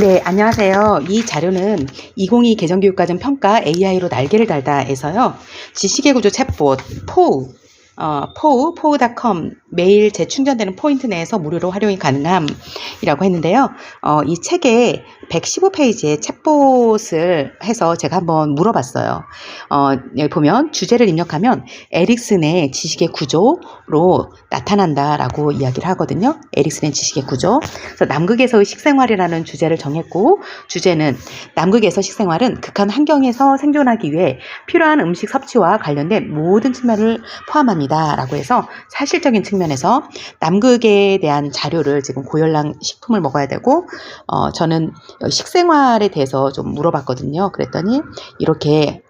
네, 안녕하세요. 이 자료는 2022 개정교육과정 평가 AI로 날개를 달다에서요. 지식의 구조 챗봇 포우 어, 포우, 포우.com 매일 재충전되는 포인트 내에서 무료로 활용이 가능함이라고 했는데요. 어, 이 책에 115페이지의 챗봇을 해서 제가 한번 물어봤어요. 어, 여기 보면 주제를 입력하면 에릭슨의 지식의 구조로 나타난다라고 이야기를 하거든요. 에릭슨의 지식의 구조. 그래서 남극에서의 식생활이라는 주제를 정했고 주제는 남극에서 식생활은 극한 환경에서 생존하기 위해 필요한 음식 섭취와 관련된 모든 측면을 포함합니다. 라고 해서 사실적인 측면 에서 남극에 대한 자료를 지금 고열량 식품을 먹어야 되고 어, 저는 식생활에 대해서 좀 물어봤거든요. 그랬더니 이렇게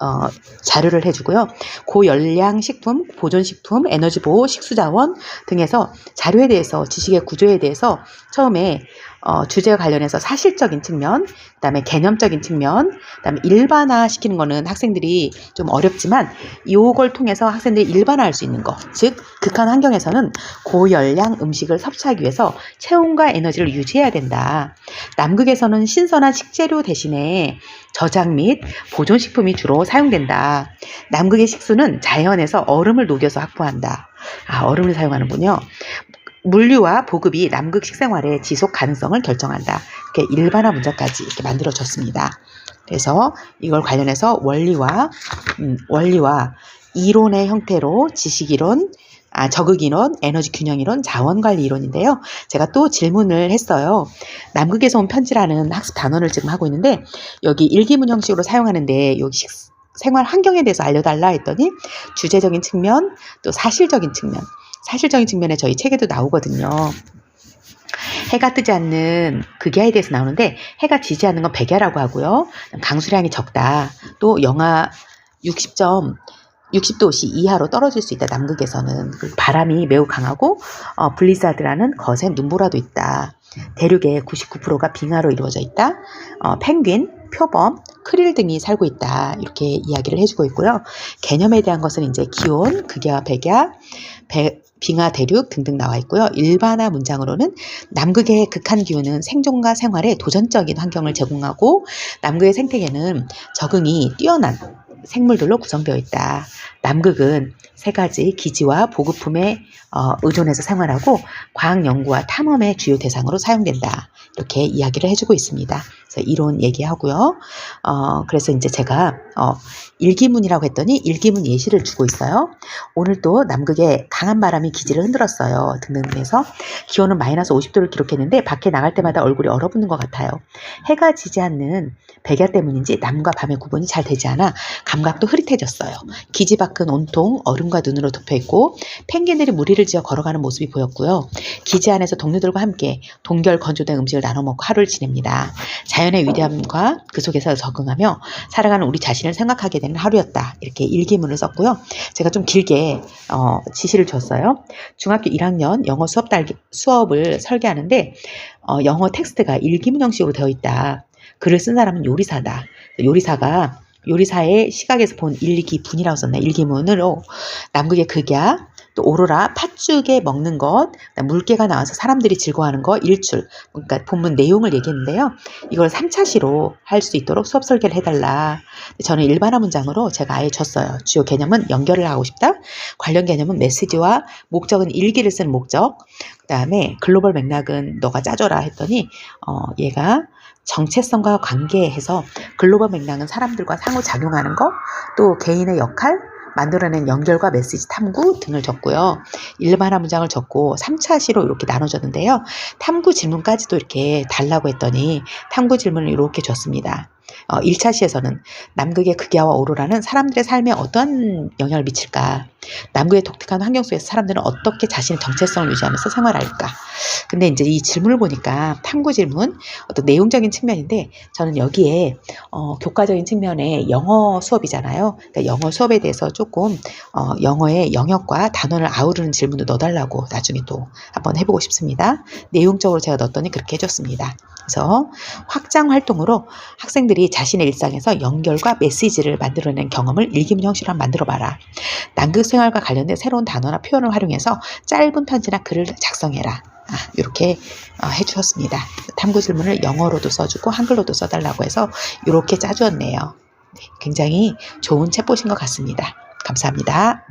어, 자료를 해주고요. 고열량 식품, 보존식품, 에너지 보호, 식수자원 등에서 자료에 대해서 지식의 구조에 대해서 처음에 어, 주제와 관련해서 사실적인 측면, 그다음에 개념적인 측면, 그다음에 일반화 시키는 거는 학생들이 좀 어렵지만 이걸 통해서 학생들이 일반화할 수 있는 거, 즉 극한 환경에서는 고열량 음식을 섭취하기 위해서 체온과 에너지를 유지해야 된다. 남극에서는 신선한 식재료 대신에 저장 및 보존식품이 주로 사용된다. 남극의 식수는 자연에서 얼음을 녹여서 확보한다. 아, 얼음을 사용하는군요. 물류와 보급이 남극 식 생활의 지속 가능성을 결정한다. 이렇게 일반화 문자까지 이렇게 만들어졌습니다. 그래서 이걸 관련해서 원리와 음, 원리와 이론의 형태로 지식 이론, 아, 적극 이론, 에너지 균형 이론, 자원 관리 이론인데요. 제가 또 질문을 했어요. 남극에서 온 편지라는 학습 단원을 지금 하고 있는데 여기 일기문 형식으로 사용하는데 여기 식, 생활 환경에 대해서 알려달라 했더니 주제적인 측면, 또 사실적인 측면, 사실적인 측면에 저희 책에도 나오거든요. 해가 뜨지 않는 극야에 대해서 나오는데 해가 지지 않는 건 백야라고 하고요. 강수량이 적다. 또 영하 60점 60도씨 이하로 떨어질 수 있다. 남극에서는 그 바람이 매우 강하고 어, 블리자드라는 거센 눈보라도 있다. 대륙의 99%가 빙하로 이루어져 있다. 어, 펭귄, 표범, 크릴 등이 살고 있다. 이렇게 이야기를 해주고 있고요. 개념에 대한 것은 이제 기온, 극야, 백야, 배, 빙하 대륙 등등 나와 있고요. 일반화 문장으로는 남극의 극한 기후는 생존과 생활에 도전적인 환경을 제공하고 남극의 생태계는 적응이 뛰어난 생물들로 구성되어 있다. 남극은 세 가지 기지와 보급품에 어, 의존해서 생활하고 과학 연구와 탐험의 주요 대상으로 사용된다. 이렇게 이야기를 해주고 있습니다. 그래서 이론 얘기하고요. 어, 그래서 이제 제가 어, 일기문이라고 했더니 일기문 예시를 주고 있어요. 오늘 또 남극에 강한 바람이 기지를 흔들었어요. 등등해서 기온은 마이너스 50도를 기록했는데 밖에 나갈 때마다 얼굴이 얼어붙는 것 같아요. 해가 지지 않는 백야 때문인지 남과 밤의 구분이 잘 되지 않아 감각도 흐릿해졌어요. 기지 밖은 온통 얼음과 눈으로 덮여 있고 펭귄들이 무리를 지어 걸어가는 모습이 보였고요. 기지 안에서 동료들과 함께 동결 건조된 음식을 나눠 먹고 하루를 지냅니다. 자연의 위대함과 그 속에서 적응하며 살아가는 우리 자신을 생각하게 되는 하루였다. 이렇게 일기문을 썼고요. 제가 좀 길게 어, 지시를 줬어요. 중학교 1학년 영어 수업 달기, 수업을 설계하는데 어, 영어 텍스트가 일기문 형식으로 되어 있다. 글을 쓴 사람은 요리사다. 요리사가 요리사의 시각에서 본 일기 분이라고 썼나 일기문으로. 남극의 극야 또 오로라 팥죽에 먹는 것 물개가 나와서 사람들이 즐거워하는 거 일출. 그러니까 본문 내용을 얘기했는데요. 이걸 3차시로 할 수 있도록 수업 설계를 해달라. 저는 일반화 문장으로 제가 아예 줬어요. 주요 개념은 연결을 하고 싶다. 관련 개념은 메시지와 목적은 일기를 쓰는 목적. 그 다음에 글로벌 맥락은 너가 짜줘라 했더니 어 얘가 정체성과 관계해서 글로벌 맥락은 사람들과 상호작용하는 거, 또 개인의 역할, 만들어낸 연결과 메시지 탐구 등을 적고요. 일반화 문장을 적고 3차 시로 이렇게 나눠줬는데요. 탐구 질문까지도 이렇게 달라고 했더니 탐구 질문을 이렇게 줬습니다. 어, 1차 시에서는 남극의 극야와 오로라는 사람들의 삶에 어떤 영향을 미칠까? 남극의 독특한 환경 속에서 사람들은 어떻게 자신의 정체성을 유지하면서 생활할까? 근데 이제 이 질문을 보니까 탐구 질문, 어떤 내용적인 측면인데 저는 여기에 어, 교과적인 측면에 영어 수업이잖아요. 그러니까 영어 수업에 대해서 조금 어, 영어의 영역과 단어를 아우르는 질문도 넣어달라고 나중에 또 한번 해보고 싶습니다. 내용적으로 제가 넣었더니 그렇게 해줬습니다. 그래서 확장 활동으로 학생들이 자신의 일상에서 연결과 메시지를 만들어낸 경험을 일기문 형식으로 만들어봐라. 남극 생활과 관련된 새로운 단어나 표현을 활용해서 짧은 편지나 글을 작성해라. 아, 이렇게 어, 해주었습니다. 탐구 질문을 영어로도 써주고 한글로도 써달라고 해서 이렇게 짜주었네요. 네, 굉장히 좋은 챗봇인 것 같습니다. 감사합니다.